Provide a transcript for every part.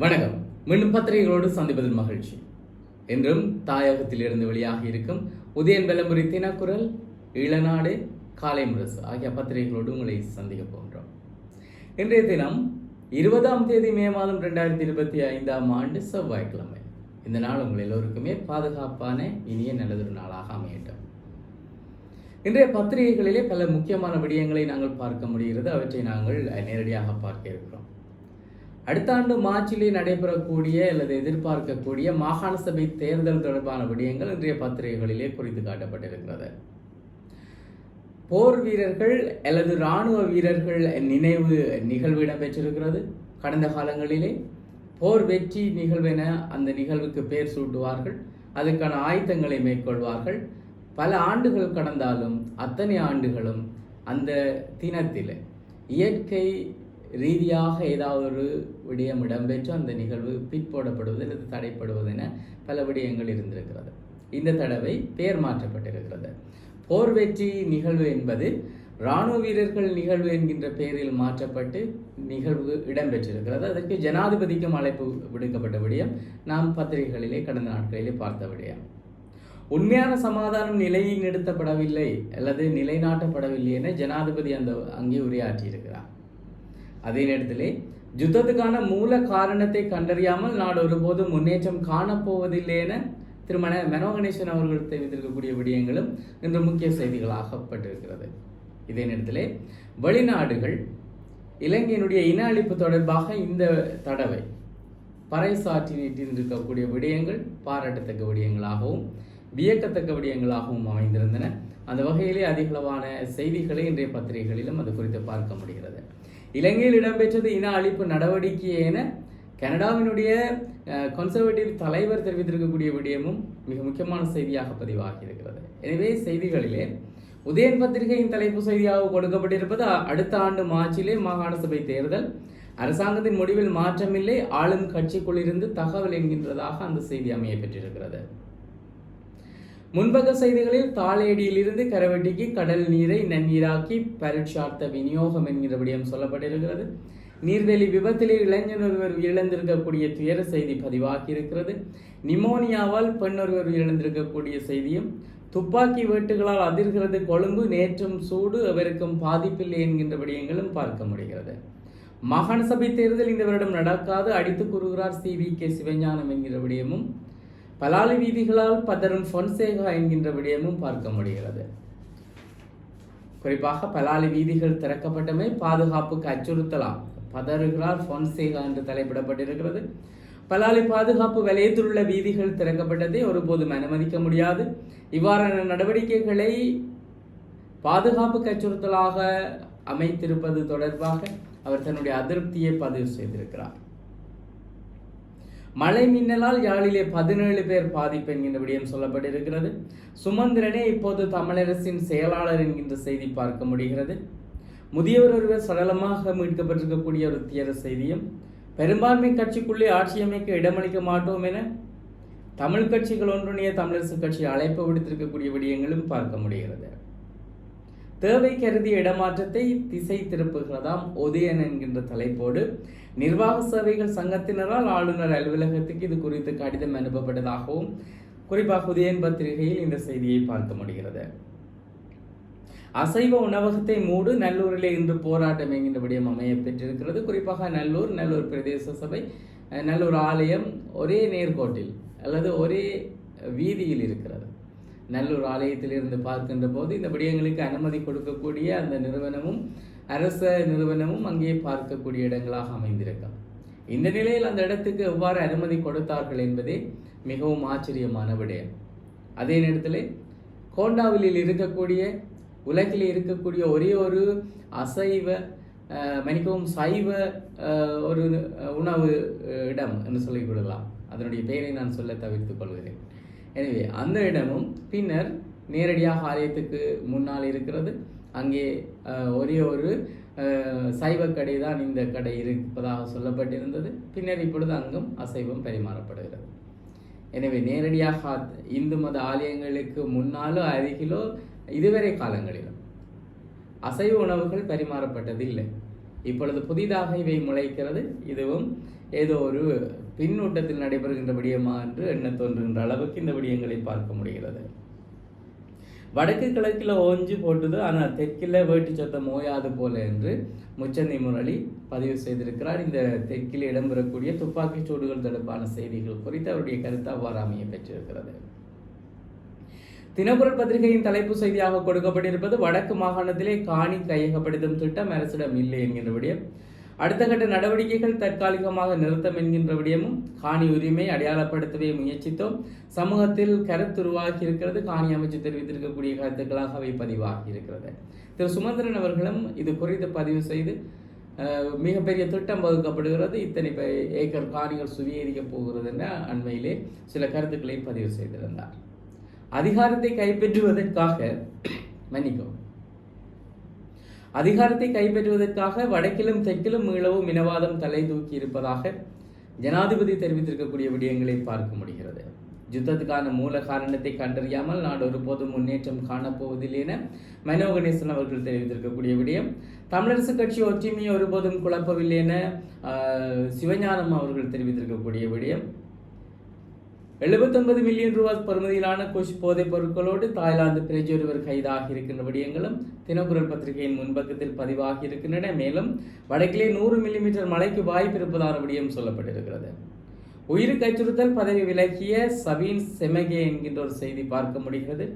வணக்கம். மீண்டும் பத்திரிகைகளோடு சந்திப்பதில் மகிழ்ச்சி. என்றும் தாயகத்திலிருந்து வெளியாக இருக்கும் உதயன் வெலம்புரி தினக்குரல் இளநாடு காலை முரசு ஆகிய பத்திரிகைகளோடு உங்களை சந்திக்க போகின்றோம். இன்றைய தினம் இருபதாம் தேதி மே மாதம் ரெண்டாயிரத்தி இருபத்தி ஐந்தாம் ஆண்டு செவ்வாய்க்கிழமை. இந்த நாள் உங்கள் எல்லோருக்குமே பாதுகாப்பான இனிய நல்லதொரு நாளாக அமையட்டும். இன்றைய பத்திரிகைகளிலே பல முக்கியமான விடயங்களை நாங்கள் பார்க்க முடிகிறது. அவற்றை நாங்கள் நேரடியாக பார்க்க இருக்கிறோம். அடுத்த ஆண்டு மார்ச்சிலே நடைபெறக்கூடிய அல்லது எதிர்பார்க்கக்கூடிய மாகாண சபை தேர்தல் தொடர்பான விடயங்கள் இன்றைய பத்திரிகைகளிலே குறித்து காட்டப்பட்டிருக்கிறது. போர் வீரர்கள் அல்லது இராணுவ வீரர்கள் நினைவு நிகழ்வு இடம்பெற்றிருக்கிறது. கடந்த காலங்களிலே போர் வெற்றி நிகழ்வென அந்த நிகழ்வுக்கு பெயர் சூட்டுவார்கள். அதற்கான ஆயத்தங்களை மேற்கொள்வார்கள். பல ஆண்டுகள் கடந்தாலும் அத்தனை ஆண்டுகளும் அந்த தினத்தில் இயற்கை ரீதியாக ஏதாவது ஒரு விடயம் இடம்பெற்று அந்த நிகழ்வு பிற்போடப்படுவது அல்லது தடைப்படுவது என பல விடயங்கள் இருந்திருக்கிறது. இந்த தடவை பெயர் மாற்றப்பட்டிருக்கிறது. போர் வெற்றி நிகழ்வு என்பது இராணுவ வீரர்கள் நிகழ்வு என்கின்ற பெயரில் மாற்றப்பட்டு நிகழ்வு இடம்பெற்றிருக்கிறது. அதற்கு ஜனாதிபதிக்கும் அழைப்பு விடுக்கப்பட்ட விடயம் நாம் பத்திரிகைகளிலே கடந்த நாட்களிலே பார்த்த விடயம். உண்மையான சமாதானம் நிலைநிறுத்தப்படவில்லை அல்லது நிலைநாட்டப்படவில்லை என ஜனாதிபதி அந்த அங்கே உரையாற்றியிருக்கிறார். அதே நேரத்திலே யுத்தத்துக்கான மூல காரணத்தை கண்டறியாமல் நாடு ஒருபோதும் முன்னேற்றம் காணப்போவதில்லை என திருமண மனோ கணேசன் அவர்கள் தெரிவித்திருக்கக்கூடிய விடயங்களும் இன்று முக்கிய செய்திகளாகப்பட்டிருக்கிறது. இதே நேரத்திலே வெளிநாடுகள் இலங்கையினுடைய இன அழிப்பு தொடர்பாக இந்த தடவை பறைசாற்றி நீட்டிருக்கக்கூடிய விடயங்கள் பாராட்டத்தக்க விடயங்களாகவும் வியக்கத்தக்க விடயங்களாகவும் அமைந்திருந்தன. அந்த வகையிலே அதிகளவான செய்திகளை இன்றைய பத்திரிகைகளிலும் அது குறித்து பார்க்க முடிகிறது. இலங்கையில் இடம்பெற்றது இன அழிப்பு நடவடிக்கை என கனடாவினுடைய கன்சர்வேட்டிவ் தலைவர் தெரிவித்திருக்கக்கூடிய விடயமும் மிக முக்கியமான செய்தியாக பதிவாகி இருக்கிறது. எனவே செய்திகளிலே உதயன் பத்திரிகையின் தலைப்பு செய்தியாக கொடுக்கப்பட்டிருப்பது அடுத்த ஆண்டு மார்ச்சிலே மாகாண சபை தேர்தல். அரசாங்கத்தின் முடிவில் மாற்றமில்லை ஆளும் கட்சிக்குள் இருந்து தகவல் என்கின்றதாக அந்த செய்தி அமைய பெற்றிருக்கிறது முன்பக்க செய்திகளில் தாளேடியிலிருந்து கரவெட்டிக்கு கடல் நீரை நன்னீராக்கி பரீட்சார்த்த விநியோகம் என்கிற விடயம் சொல்லப்பட்டிருக்கிறது. நீர்வேலி விபத்திலே இளைஞர் ஒருவர் இழந்திருக்கக்கூடிய துயர செய்தி பதிவாகி இருக்கிறது நிமோனியாவால் பெண் ஒருவர் இழந்திருக்கக்கூடிய செய்தியும் துப்பாக்கி வேட்டுகளால் அதிர்கிறது கொழும்பு நேற்றும் சூடு அவருக்கும் பாதிப்பில்லை என்கின்ற விடயங்களும் பார்க்க முடிகிறது. மாகாண சபை தேர்தல் இந்த வருடம் நடக்காது அடித்து கூறுகிறார் சி வி கே சிவஞானம் என்கிற விடயமும் பலாலி வீதிகளால் பதறும் பொன்சேகா என்கின்ற விடயமும் பார்க்க முடிகிறது. குறிப்பாக பலாலி வீதிகள் திறக்கப்பட்டமே பாதுகாப்புக்கு அச்சுறுத்தலாம். பதறுகிறார் பொன்சேகா என்று தலைப்பிடப்பட்டிருக்கிறது. பலாலி பாதுகாப்பு வலயத்திலுள்ள வீதிகள் திறக்கப்பட்டதை ஒருபோதும் அனுமதிக்க முடியாது. இவ்வாறான நடவடிக்கைகளை பாதுகாப்புக்கு அச்சுறுத்தலாக அமைத்திருப்பது தொடர்பாக அவர் தன்னுடைய அதிருப்தியை பதிவு செய்திருக்கிறார். மழை மின்னலால் யாழிலே பதினேழு பேர் பாதிப்பு என்கின்ற விடயம் சொல்லப்பட்டிருக்கிறது. சுமந்திரனே இப்போது தமிழரசின் செயலாளர் என்கின்ற செய்தி பார்க்க முடிகிறது. முதியவர் ஒருவர் சடலமாக மீட்கப்பட்டிருக்கக்கூடிய ஒரு தீர செய்தியும் பெரும்பான்மை கட்சிக்குள்ளே ஆட்சி அமைக்க இடமளிக்க மாட்டோம் என தமிழ் கட்சிகள் ஒன்றிணைய தமிழரசு கட்சி அழைப்பு விடுத்திருக்கக்கூடிய விடயங்களும் பார்க்க முடிகிறது. தேவை கருதிய இடமாற்றத்தை திசை திருப்புகிறதாம் உதயன் என்கின்ற தலைப்போடு நிர்வாக சேவைகள் சங்கத்தினரால் ஆளுநர் அலுவலகத்துக்கு இது குறித்து கடிதம் அனுப்பப்பட்டதாகவும் குறிப்பாக உதயன் பத்திரிகையில் இந்த செய்தியை பார்க்க முடிகிறது. அசைவ உணவகத்தை மூடு நல்லூரிலே இன்று போராட்டம் என்கின்ற விடயம் அமைய பெற்றிருக்கிறது. குறிப்பாக நல்லூர் நல்லூர் பிரதேச சபை நல்லூர் ஆலயம் ஒரே நேர்கோட்டில் அல்லது ஒரே வீதியில் இருக்கிறது. நல்லூர் ஆலயத்திலிருந்து பார்க்கின்ற போது இந்த விடயங்களுக்கு அனுமதி கொடுக்கக்கூடிய அந்த நிறுவனமும் அரச நிறுவனமும் அங்கே பார்க்கக்கூடிய இடங்களாக அமைந்திருக்கும். இந்த நிலையில் அந்த இடத்துக்கு எவ்வாறு அனுமதி கொடுத்தார்கள் என்பதே மிகவும் ஆச்சரியமான விடயம். அதே நேரத்தில் கோண்டாவிலில் இருக்கக்கூடிய உலகில் இருக்கக்கூடிய ஒரே ஒரு அசைவ மன்னிக்கவும் சைவ ஒரு உணவு இடம் என்று சொல்லிக் கொள்ளலாம். அதனுடைய பெயரை நான் சொல்ல தவிர்த்துக் கொள்கிறேன். எனவே அந்த இடமும் பின்னர் நேரடியாக ஆலயத்துக்கு முன்னால் இருக்கிறது. அங்கே ஒரே ஒரு சைவ கடை தான் இந்த கடை இருப்பதாக சொல்லப்பட்டிருந்தது. பின்னர் இப்பொழுது அங்கும் அசைவம் பரிமாறப்படுகிறது. எனவே நேரடியாக இந்து மத ஆலயங்களுக்கு முன்னாலோ அருகிலோ இதுவரை காலங்களிலும் அசைவ உணவுகள் பரிமாறப்பட்டதில்லை. இப்பொழுது புதிதாக இவை முளைக்கிறது. இதுவும் ஏதோ ஒரு பின்னூட்டத்தில் நடைபெறுகின்ற விடயமா என்று எண்ண தோன்றுகின்ற அளவுக்கு இந்த விடயங்களை பார்க்க முடிகிறது. வடக்கு கிழக்கில் ஓஞ்சி போட்டுது ஆனால் தெற்கில் வேட்டு சத்தம் ஓயாது போல என்று முச்சந்தி முரளி பதிவு செய்திருக்கிறார். இந்த தெற்கில் இடம்பெறக்கூடிய துப்பாக்கிச் சூடுகள் தொடர்பான செய்திகள் குறித்து அவருடைய கருத்து அவ்வாறு அமைய பெற்றிருக்கிறது. தினபுரல் பத்திரிகையின் தலைப்பு செய்தியாக கொடுக்கப்பட்டிருப்பது வடக்கு மாகாணத்திலே காணி கையகப்படுத்தும் திட்டம் அரசிடம் இல்லை என்கின்ற விடயம் அடுத்த கட்ட நடவடிக்கைகள் தற்காலிகமாக நிறுத்தம் என்கின்ற விடயமும் காணி உரிமை அடையாளப்படுத்தவே முயற்சித்தோம். சமூகத்தில் கருத்துருவாகி இருக்கிறது. காணி அமைச்சு தெரிவித்திருக்கக்கூடிய கருத்துக்களாக அவை பதிவாகி இருக்கிறது. திரு சுமந்திரன் அவர்களும் இது குறித்து பதிவு செய்து மிகப்பெரிய திட்டம் வகுக்கப்படுகிறது. இத்தனை ஏக்கர் காணிகள் சுவீகரிக்க போகிறது என அண்மையிலே சில கருத்துக்களை பதிவு செய்திருந்தார். அதிகாரத்தை கைப்பற்றுவதற்காக மன்னிக்கவும். அதிகாரத்தை கைப்பற்றுவதற்காக வடக்கிலும் தெற்கிலும் மீளவும் இனவாதம் தலை தூக்கி இருப்பதாக ஜனாதிபதி தெரிவித்திருக்கக்கூடிய விடயங்களை பார்க்க முடிகிறது. யுத்தத்துக்கான மூல காரணத்தை கண்டறியாமல் நாடு ஒருபோதும் முன்னேற்றம் காணப்போவதில்லை என மனோ கணேசன் அவர்கள் தெரிவித்திருக்கக்கூடிய விடயம். தமிழரசு கட்சி ஒற்றுமையை ஒருபோதும் குழப்பவில்லை என சிவஞானம் அவர்கள் தெரிவித்திருக்கக்கூடிய விடயம். 79 மில்லியன் ரூபாய் பெறுமதியிலான குஷ் போதைப் பொருட்களோடு தாய்லாந்து பிரஜை ஒருவர் கைதாகி இருக்கின்ற விடயங்களும் தினக்குரல் பத்திரிகையின் முன்பக்கத்தில் பதிவாகி இருக்கின்றன. மேலும் வடக்கிலே நூறு மில்லிமீட்டர் மழைக்கு வாய்ப்பு இருப்பதான விடயம் சொல்லப்பட்டிருக்கிறது. உயிருக்கு அச்சுறுத்தல் பதவி விலகிய சபீன் செமகே என்கின்ற ஒரு செய்தி பார்க்க முடிகிறது.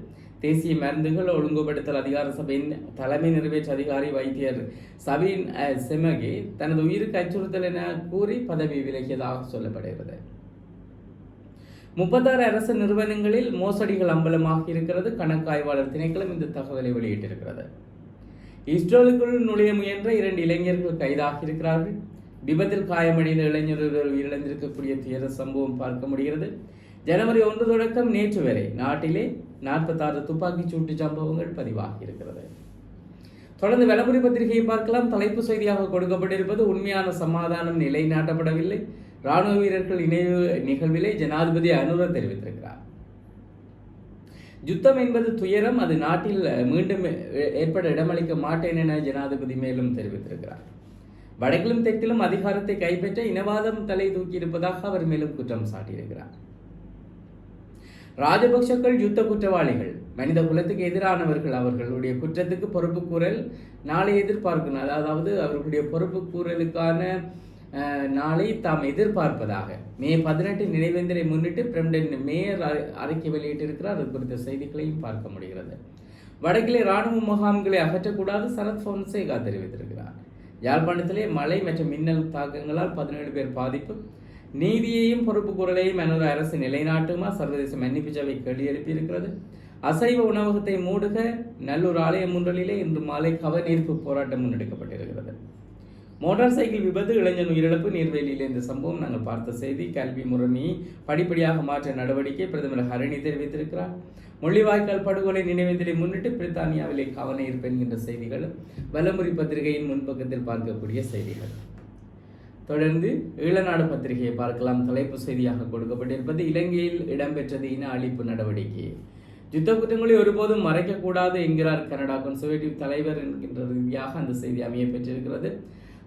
தேசிய மருந்துகள் ஒழுங்குபடுத்தல் அதிகார சபையின் தலைமை நிறைவேற்று அதிகாரி வைத்தியர் சபீன் செமகே தனது உயிருக்கு அச்சுறுத்தல் என கூறி பதவி விலகியதாக சொல்லப்படுகிறது. முப்பத்தாறு அரசு நிறுவனங்களில் மோசடிகள் அம்பலமாக இருக்கிறது. கணக்காய்வாளர் திணைக்களம் இந்த தகவலை வெளியிட்டிருக்கிறது. இஸ்ரோலுக்குள் நுழைய முயன்ற இரண்டு இளைஞர்கள் கைதாகியிருக்கிறார்கள் விபத்தில் காயமடைந்த இளைஞர் உயிரிழந்திருக்கக்கூடிய துயர சம்பவம் பார்க்க முடிகிறது. ஜனவரி ஒன்று தொடக்கம் நேற்று வரை நாட்டிலே நாற்பத்தாறு துப்பாக்கிச் சூட்டு சம்பவங்கள் பதிவாகி இருக்கிறது. தொடர்ந்து வலமுறை பத்திரிகையை பார்க்கலாம். தலைப்பு செய்தியாக கொடுக்கப்பட்டிருப்பது உண்மையான சமாதானம் நிலைநாட்டப்படவில்லை. ராணுவ வீரர்கள் இணைவு நிகழ்விலே ஜனாதிபதி அனுர தெரிவித்திருக்கிறார். யுத்தம் என்பது துயரம் அது நாட்டில் மீண்டும் ஏற்பட இடமளிக்க மாட்டேன் என ஜனாதிபதி மேலும் தெரிவித்திருக்கிறார். வடக்கிலும் தெற்கிலும் அதிகாரத்தை கைப்பற்ற இனவாதம் தலை தூக்கி இருப்பதாக அவர் மேலும் குற்றம் சாட்டியிருக்கிறார். ராஜபக்சக்கள் யுத்த குற்றவாளிகள் மனித குலத்துக்கு எதிரானவர்கள் அவர்களுடைய குற்றத்துக்கு பொறுப்பு கூறல் நாளை எதிர்பார்க்கணும் அதாவது அவர்களுடைய பொறுப்பு கூறலுக்கான நாளை தாம் எதிர்பார்ப்பதாக. மே பதினெட்டு நினைவேந்தலை முன்னிட்டு பிரம்டன் மேயர் அறிக்கை வெளியிட்டிருக்கிறார். அது குறித்த செய்திகளையும் பார்க்க முடிகிறது. வடக்கிலே இராணுவ முகாம்களை அகற்றக்கூடாது சரத் பொன்சேகா தெரிவித்திருக்கிறார். யாழ்ப்பாணத்திலே மழை மற்றும் மின்னல் தாக்கங்களால் பதினேழு பேர் பாதிப்பு. நீதியையும் பொறுப்பு குரலையும் எனது அரசு நிலைநாட்டுமா? சர்வதேச மன்னிப்பு சபை கேள்வி எழுப்பியிருக்கிறது. அசைவ உணவகத்தை மூடுக. நல்லூர் ஆலய ஒன்றிலே இன்று மாலை கவனீர்ப்பு போராட்டம் முன்னெடுக்கப்பட்டிருக்கிறது. மோட்டார் சைக்கிள் விபத்து இளைஞன் உயிரிழப்பு நீர்வேலியில் இந்த சம்பவம் நாங்கள் பார்த்த செய்தி கல்வி முரணி படிப்படியாக மாற்ற நடவடிக்கை பிரதமர் ஹரணி தெரிவித்திருக்கிறார். முள்ளிவாய்க்கால் படுகொலை நினைவேந்தலை முன்னிட்டு பிரித்தானியாவிலே கவன இருப்பு என்கின்ற செய்திகளும் வலமுறை பத்திரிகையின் முன்பக்கத்தில் பார்க்கக்கூடிய செய்திகள். தொடர்ந்து ஈழநாடு பத்திரிகையை பார்க்கலாம். தலைப்பு செய்தியாக கொடுக்கப்பட்டிருப்பது இலங்கையில் இடம்பெற்றது இன அழிப்பு நடவடிக்கை. யுத்த குற்றங்களை ஒருபோதும் மறைக்கக்கூடாது என்கிறார் கனடா கன்சர்வேட்டிவ் தலைவர் என்கின்ற ரீதியாக அந்த செய்தி அமைய பெற்றிருக்கிறது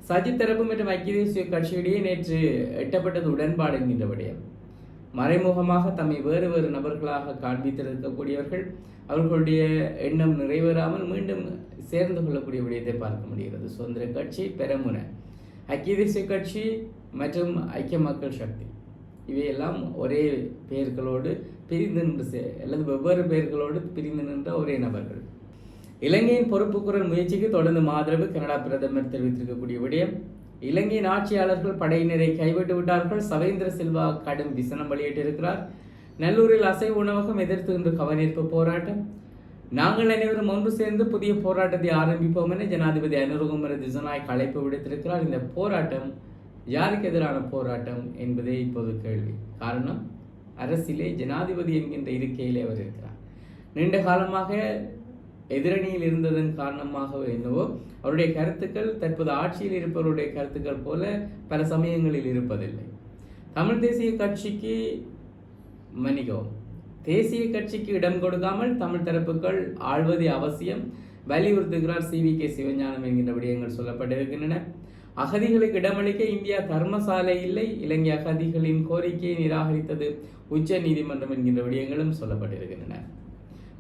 சஜித் தரப்பு மற்றும் ஐக்கிய தேசிய கட்சியிடையே நேற்று எட்டப்பட்டது உடன்பாடு என்கின்ற விடயம். மறைமுகமாக தம்மை வேறு வேறு நபர்களாக காண்பித்திருக்கக்கூடியவர்கள் அவர்களுடைய எண்ணம் நிறைவேறாமல் மீண்டும் சேர்ந்து கொள்ளக்கூடிய விடயத்தை பார்க்க முடிகிறது. சுதந்திர கட்சி பெரமுன. ஐக்கிய தேசிய கட்சி மற்றும் ஐக்கிய மக்கள் சக்தி. இவையெல்லாம் ஒரே பெயர்களோடு பிரிந்து நின்று அல்லது வெவ்வேறு பெயர்களோடு பிரிந்து நின்ற ஒரே நபர்கள். இலங்கையின் பொறுப்புக்குரல் முயற்சிக்கு தொடர்ந்து ஆதரவு கனடா பிரதமர் தெரிவித்திருக்கக்கூடிய விடயம். இலங்கையின் ஆட்சியாளர்கள் படையினரை கைவிட்டு விட்டார்கள். சவேந்திர சில்வா கடும் விசனம் வெளியிட்டிருக்கிறார். நல்லூரில் அசை உணவகம் எதிர்த்து இன்று கவனிப்பு போராட்டம். நாங்கள் அனைவரும் ஒன்று சேர்ந்து புதிய போராட்டத்தை ஆரம்பிப்போம் என ஜனாதிபதி அனுருகுமர திசநாயக் அழைப்பு விடுத்திருக்கிறார். இந்த போராட்டம் யாருக்கு எதிரான போராட்டம் என்பதே இப்போது கேள்வி. காரணம் அரசிலே ஜனாதிபதி என்கின்ற இருக்கையிலே அவர் இருக்கிறார். நீண்ட காலமாக எதிரணியில் இருந்ததன் காரணமாக என்னவோ அவருடைய கருத்துக்கள் தற்போது ஆட்சியில் இருப்பவருடைய கருத்துக்கள் போல பல சமயங்களில் இருப்பதில்லை. தமிழ் தேசிய கட்சிக்கு மன்னிக்கவும் தேசிய கட்சிக்கு இடம் கொடுக்காமல் தமிழ் தரப்புகள் ஆழ்வது அவசியம். வலியுறுத்துகிறார் சி வி கே சிவஞானம் என்கின்ற விடயங்கள் சொல்லப்பட்டிருக்கின்றன. அகதிகளுக்கு இடமளிக்க இந்தியா தர்மசாலை இல்லை. இலங்கை அகதிகளின் கோரிக்கையை நிராகரித்தது உச்ச நீதிமன்றம் என்கின்ற விடயங்களும் சொல்லப்பட்டிருக்கின்றன.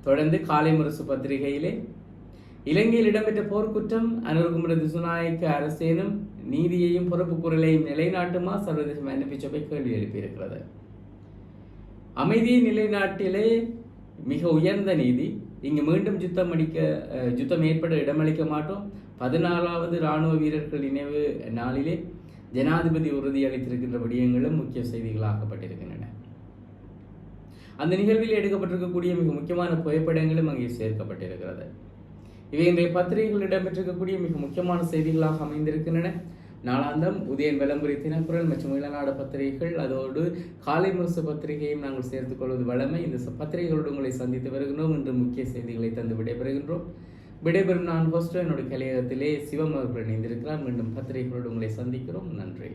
தொடர்ந்து காலை முரசு பத்திரிகையிலே இலங்கையில் இடம்பெற்ற போர்க்குற்றம் அனுர்குமர திசுநாயக்க அரசேனும் நீதியையும் பொறுப்பு குரலையும் நிலைநாட்டுமா? சர்வதேச மன்னிப்பு சபை கேள்வி எழுப்பியிருக்கிறது. அமைதியை நிலைநாட்டிலே மிக உயர்ந்த நீதி. இங்கு மீண்டும் யுத்தம் அடிக்க அஹ், யுத்தம் ஏற்பட இடமளிக்க மாட்டோம். பதினாலாவது இராணுவ வீரர்கள் நினைவு நாளிலே ஜனாதிபதி உறுதியளித்திருக்கின்ற விடயங்களும் முக்கிய செய்திகளாக்கப்பட்டிருக்கின்றன அந்த நிகழ்வில் எடுக்கப்பட்டிருக்கக்கூடிய மிக முக்கியமான புகைப்படங்களும் அங்கே சேர்க்கப்பட்டிருக்கிறது. இவை இன்றைய பத்திரிகைகள் இடம்பெற்றிருக்கக்கூடிய மிக முக்கியமான செய்திகளாக அமைந்திருக்கின்றன. நாளாந்தம் உதயன் விளம்பரி தினக்குரல் மற்றும் இளநாடு பத்திரிகைகள். அதோடு காலை முரசு பத்திரிகையும் நாங்கள் சேர்த்துக் கொள்வது வழமை. இந்த பத்திரிகைகளோடு உங்களை சந்தித்து வருகின்றோம். இன்று முக்கிய செய்திகளை தந்து விடைபெறுகின்றோம். விடைபெறும் நான் ஹோஸ்டோ என்னுடைய கலையகத்திலே சிவம் அவர்கள் இணைந்திருக்கிறார். மீண்டும் பத்திரிகைகளோடு உங்களை சந்திக்கிறோம். நன்றி.